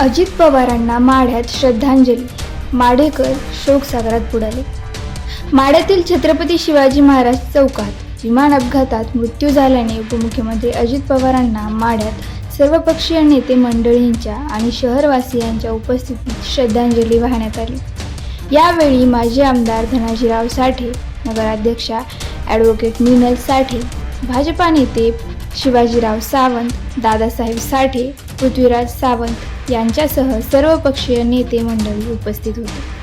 अजित पवारांना माढ्यात श्रद्धांजली. माढेकर शोकसागरात बुडाले. माढ्यातील छत्रपती शिवाजी महाराज चौकात विमान अपघातात मृत्यू झाल्याने उपमुख्यमंत्री अजित पवारांना माढ्यात सर्वपक्षीय नेते मंडळींच्या आणि शहरवासियांच्या उपस्थितीत श्रद्धांजली वाहण्यात आली. यावेळी माजी आमदार धनाजीराव साठे नगराध्यक्षा ॲडव्होकेट मिनल साठे भाजपा नेते शिवाजीराव सावंत दादासाहेब साठे पृथ्वीराज सावंत यांच्यासह सर्वपक्षीय नेते मंडळी उपस्थित होते.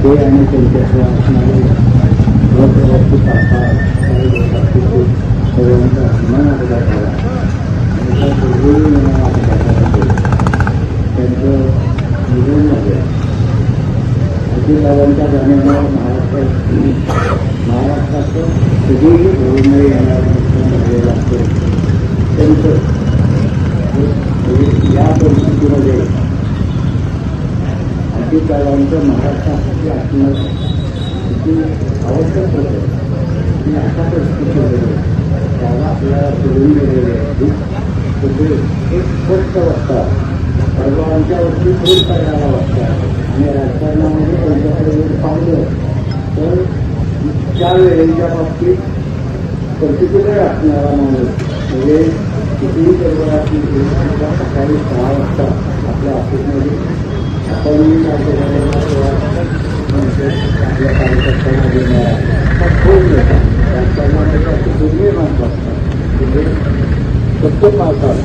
ते आणि त्यांच्याशिवाय असणारे अव्यवस्थित आकार काही लोकांचे सर्वांचा विमान अपघात झाला आणि त्या दुर्दैवी विमान अपघातामध्ये त्यांचं निधन झालं अजितदादांच्या जाण्यामुळे महाराष्ट्रात महाराष्ट्राचं कधीही भरून येणारं नुकसान झालेलं असतं त्यांचं या परिस्थितीमध्ये अजितदादांचं महाराष्ट्रासाठी असणं किती आवश्यक होतं की अशा परिस्थितीमध्ये त्याला आपल्याला सोडून गेलेले आहे कुठे एक स्पष्ट वाटतात सर्वांच्या वरती खूप करायला वाटतं आणि राजकारणामध्ये त्यांच्याकडे जर पाहिलं तर त्या वेळेच्या बाबतीत पर्टिक्युलर असणारा माणूस म्हणजे कितीही गडबडाची सकाळी सहा वाजता आपल्या ऑफिसमध्ये आपण आपल्या कार्यकर्त्यांना देणारा हा दुर्मिळ माणसं असतात म्हणजे सत्य पाहतात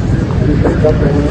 आणि सत्याप्रमाणे